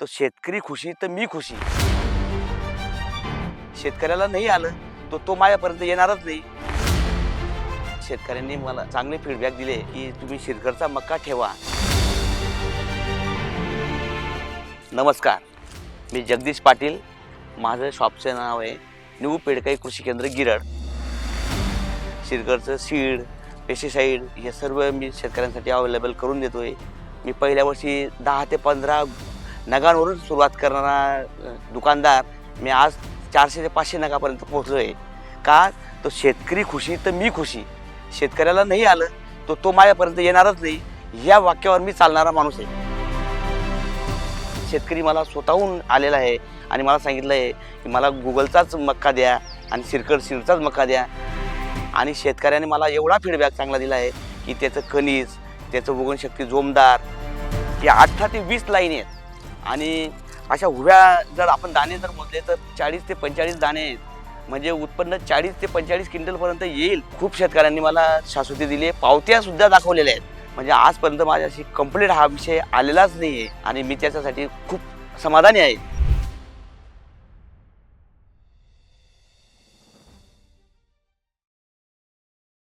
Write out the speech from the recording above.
तो शेतकरी खुशी तर मी खुशी. शेतकऱ्याला नाही आलं तो तो माझ्यापर्यंत येणारच नाही. शेतकऱ्यांनी मला चांगले फीडबॅक दिले की तुम्ही शिरकरचा मक्का ठेवा. नमस्कार मी जगदीश पाटील. माझं शॉपचं नाव आहे न्यू पेडकाई कृषी केंद्र गिरड. शिरकरचं सीड पेस्टिसाईड हे सर्व मी शेतकऱ्यांसाठी अवेलेबल करून देतो आहे मी पहिल्या वर्षी दहा ते पंधरा नगांवरून सुरुवात करणारा दुकानदार मी आज चारशे ते पाचशे नगापर्यंत पोहोचलो आहे का? तो शेतकरी खुशी तर मी खुशी. शेतकऱ्याला नाही आलं तो तो माझ्यापर्यंत येणारच नाही. या वाक्यावर मी चालणारा माणूस आहे. शेतकरी मला स्वतःहून आलेला आहे आणि मला सांगितलं आहे की मला गुगलचाच मक्का द्या आणि सिरकड सिरचाच मक्का द्या. आणि शेतकऱ्याने मला एवढा फीडबॅक चांगला दिला आहे की त्याचं खनिज त्याचं उगवणशक्ती जोमदार या अठरा ते वीस लाईन आहेत. आणि अशा उभ्या जर आपण दाणे जर मोजले तर चाळीस ते पंचेचाळीस दाणे आहेत. म्हणजे उत्पन्न चाळीस ते पंचेचाळीस क्विंटलपर्यंत येईल. खूप शेतकऱ्यांनी मला शाश्वती दिली. आहे पावत्यासुद्धा दाखवलेल्या आहेत. म्हणजे आजपर्यंत माझ्याशी कंप्लीट हा विषय आलेलाच नाही आहे आणि मी त्याच्यासाठी खूप समाधानी आहे.